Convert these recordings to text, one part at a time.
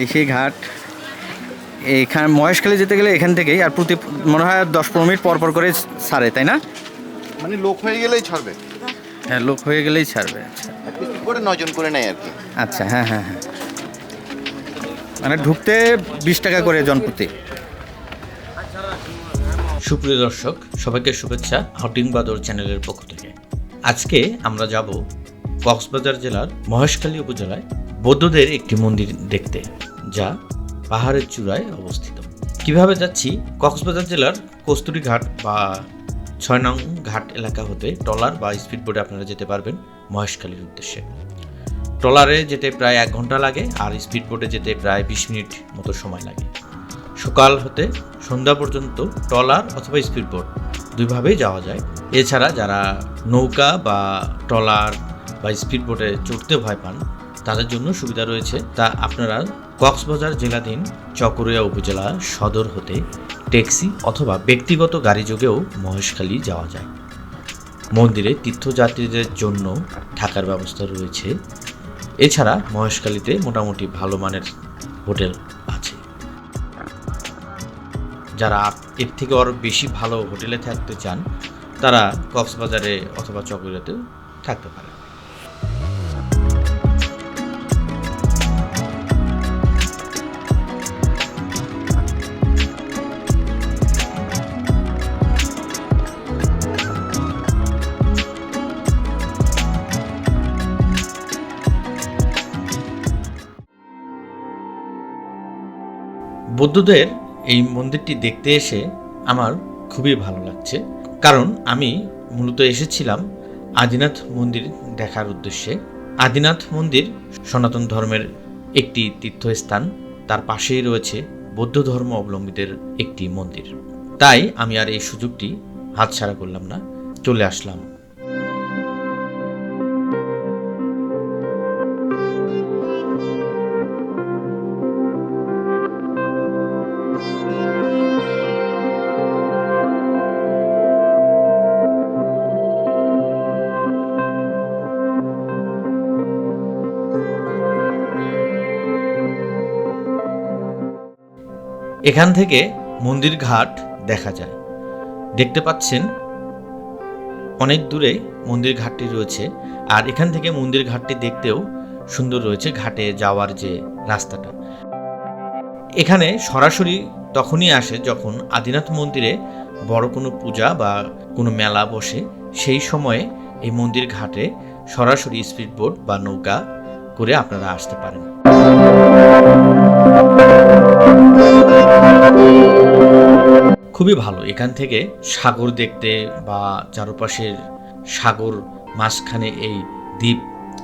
এই সেই ঘাট। এখানে মহেশখালী যেতে গেলে এখান থেকেই আর প্রতি মনে হয় দশ পনেরো মিনিট পর পর করে ছাড়ে তাই না? মানে লোক হয়ে গেলেই ছাড়বে? হ্যাঁ লোক হয়ে গেলেই ছাড়বে। আচ্ছা করে নজন করে নেয় আর কি। আচ্ছা হ্যাঁ হ্যাঁ হ্যাঁ। মানে ঢুকতে বিশ টাকা করে জনপ্রতি। সুপ্রিয় দর্শক সবাইকে শুভেচ্ছা হটিং বাদর চ্যানেলের পক্ষ থেকে। আজকে আমরা যাব কক্সবাজার জেলার মহেশখালী উপজেলায় বৌদ্ধদের একটি মন্দির দেখতে। যা পাহাড়ের চূড়ায় অবস্থিত। কীভাবে যাচ্ছি? কক্সবাজার জেলার কস্তুরী ঘাট বা ছয় নং ঘাট এলাকা হতে ট্রলার বা স্পিড স্পিডবোটে আপনারা যেতে পারবেন মহেশখালীর উদ্দেশ্যে। ট্রলারে যেতে প্রায় এক ঘণ্টা লাগে আর স্পিড স্পিডবোটে যেতে প্রায় বিশ মিনিট মতো সময় লাগে। সকাল হতে সন্ধ্যা পর্যন্ত ট্রলার অথবা স্পিড স্পিডবোট দুইভাবেই যাওয়া যায়। এছাড়া যারা নৌকা বা ট্রলার বা স্পিড স্পিডবোটে চড়তে ভয় পান তাদের জন্য সুবিধা রয়েছে। তা আপনারা কক্সবাজার জেলাধীন চকরিয়া উপজেলা সদর হতে ট্যাক্সি অথবা ব্যক্তিগত গাড়ি যোগেও মহেশখালী যাওয়া যায়। মন্দিরে তীর্থযাত্রীদের জন্য থাকার ব্যবস্থা রয়েছে। এছাড়া মহেশখালীতে মোটামুটি ভালো মানের হোটেল আছে। যারা এর থেকে আরও বেশি ভালো হোটেলে থাকতে চান, তারা কক্সবাজারে অথবা চকরিয়াতেও থাকতে পারে বৌদ্ধদের এই মন্দিরটি দেখতে এসে আমার খুবই ভালো লাগছে। কারণ আমি মূলত এসেছিলাম আদিনাথ মন্দির দেখার উদ্দেশ্যে। আদিনাথ মন্দির সনাতন ধর্মের একটি তীর্থস্থান, তার পাশেই রয়েছে বৌদ্ধ ধর্ম অবলম্বীদের একটি মন্দির। তাই আমি আর এই সুযোগটি হাতছাড়া করলাম না, চলে আসলাম এখান থেকে মন্দির ঘাট দেখা যায়। দেখতে পাচ্ছেন অনেক দূরে মন্দির ঘাটটি রয়েছে আর এখান থেকে মন্দির ঘাটটি দেখতেও সুন্দর রয়েছে ঘাটে যাওয়ার যে রাস্তাটা। এখানে সরাসরি তখনই আসে যখন আদিনাথ মন্দিরে বড় কোনো পূজা বা কোনো মেলা বসে, সেই সময়ে এই মন্দির ঘাটে সরাসরি স্পিডবোট বা নৌকা করে আপনারা আসতে পারেন। খুবই ভালো। এখান থেকে সাগর দেখতে বা চারপাশের সাগর মাঝখানে এই দ্বীপ,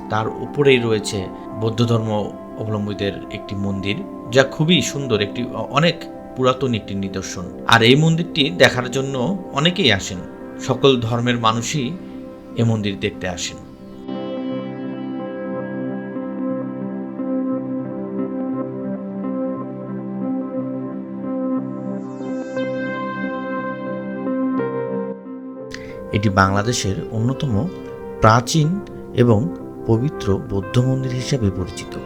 তার উপরেই রয়েছে বৌদ্ধ ধর্ম অবলম্বীদের একটি মন্দির, যা খুবই সুন্দর, একটি অনেক পুরাতন একটি নিদর্শন। আর এই মন্দিরটি দেখার জন্য অনেকেই আসেন। সকল ধর্মের মানুষই এ মন্দির দেখতে আসেন। এটি বাংলাদেশের অন্যতম প্রাচীন এবং পবিত্র বৌদ্ধ মন্দির হিসেবে পরিচিত।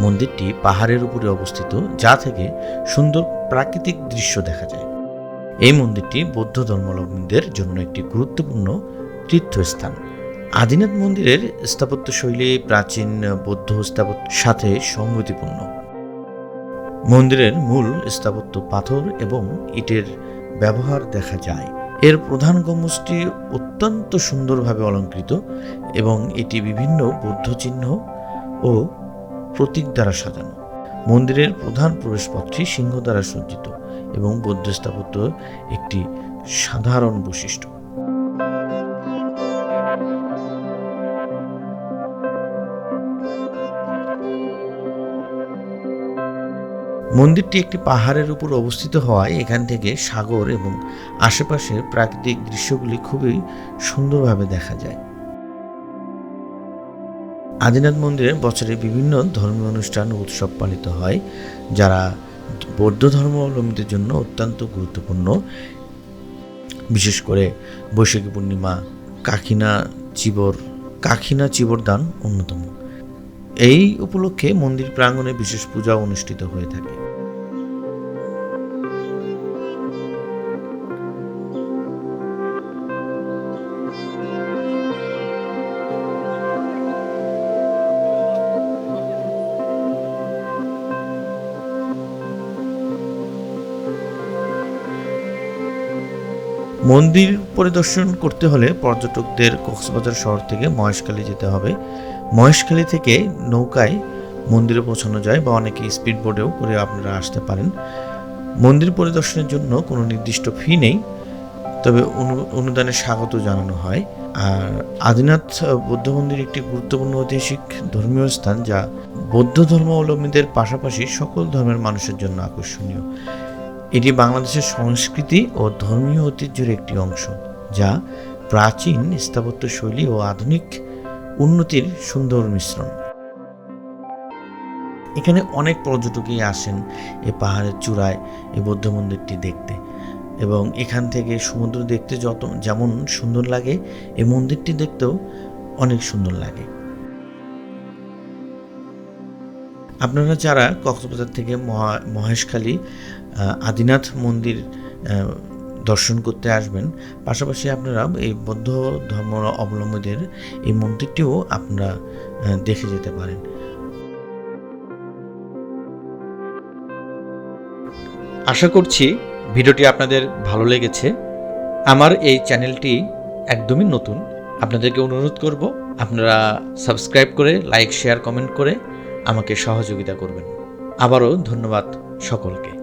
মন্দিরটি পাহাড়ের উপরে অবস্থিত, যা থেকে সুন্দর প্রাকৃতিক দৃশ্য দেখা যায়। এই মন্দিরটি বৌদ্ধ ধর্মাবলম্বীদের জন্য একটি গুরুত্বপূর্ণ তীর্থস্থান। আদিনাথ মন্দিরের স্থাপত্য শৈলী প্রাচীন বৌদ্ধ স্থাপত্যের সাথে সংগতিপূর্ণ। মন্দিরের মূল স্থাপত্য পাথর এবং ইটের ব্যবহার দেখা যায়। এর প্রধান গম্বুজটি অত্যন্ত সুন্দরভাবে অলঙ্কৃত এবং এটি বিভিন্ন বৌদ্ধ চিহ্ন ও প্রতীক দ্বারা সাজানো। মন্দিরের প্রধান প্রবেশপথটি সিংহ দ্বারা সজ্জিত এবং বৌদ্ধ স্থাপত্য একটি সাধারণ বৈশিষ্ট্য। মন্দিরটি একটি পাহাড়ের উপর অবস্থিত হওয়ায় এখান থেকে সাগর এবং আশেপাশের প্রাকৃতিক দৃশ্যগুলি খুবই সুন্দরভাবে দেখা যায়। আদিনাথ মন্দিরে বছরে বিভিন্ন ধর্মীয় অনুষ্ঠান উৎসব পালিত হয়, যারা বৌদ্ধ ধর্মাবলম্বীদের জন্য অত্যন্ত গুরুত্বপূর্ণ। বিশেষ করে বৈশাখী পূর্ণিমা, কাকিনা চিবর কাকিনা চিবর দান অন্যতম। এই উপলক্ষে মন্দির প্রাঙ্গণে বিশেষ পূজা অনুষ্ঠিত হয়ে থাকে। মন্দির পরিদর্শন করতে হলে পর্যটকদের কক্সবাজার শহর থেকে মহেশখালী যেতে হবে। মহেশখালী থেকে নৌকায় মন্দিরে পৌঁছানো যায় বা অনেকে স্পিড বোর্ডেও করে আপনারা আসতে পারেন। মন্দির পরিদর্শনের জন্য কোনো নির্দিষ্ট ফি নেই, তবে অনু- অনুদানের স্বাগত জানানো হয়। আর আদিনাথ বৌদ্ধ মন্দির একটি গুরুত্বপূর্ণ ঐতিহাসিক ধর্মীয় স্থান যা বৌদ্ধ ধর্মাবলম্বীদের পাশাপাশি সকল ধর্মের মানুষের জন্য আকর্ষণীয়। এটি বাংলাদেশের সংস্কৃতি ও ধর্মীয় ঐতিহ্যের একটি অংশ, যা প্রাচীন স্থাপত্য শৈলী ও আধুনিক উন্নতির সুন্দর মিশ্রণ। এখানে অনেক পর্যটকই আসেন এ পাহাড়ের চূড়ায় এই বৌদ্ধ মন্দিরটি দেখতে। এবং এখান থেকে সমুদ্র দেখতে যত, যেমন সুন্দর লাগে এই মন্দিরটি দেখতেও অনেক সুন্দর লাগে। আপনারা যারা কক্সবাজার থেকে মহা- মহেশখালী আদিনাথ মন্দির দর্শন করতে আসবেন, পাশাপাশি আপনারা এই বৌদ্ধ ধর্ম অবলম্বীদের এই মন্দিরটিও আপনারা দেখে যেতে পারেন। আশা করছি ভিডিওটি আপনাদের ভালো লেগেছে। আমার এই চ্যানেলটি একদমই নতুন। আপনাদেরকে অনুরোধ করব আপনারা সাবস্ক্রাইব করে, লাইক, শেয়ার, কমেন্ট করে আমাকে সহযোগিতা করবেন। আবারও ধন্যবাদ সকলকে।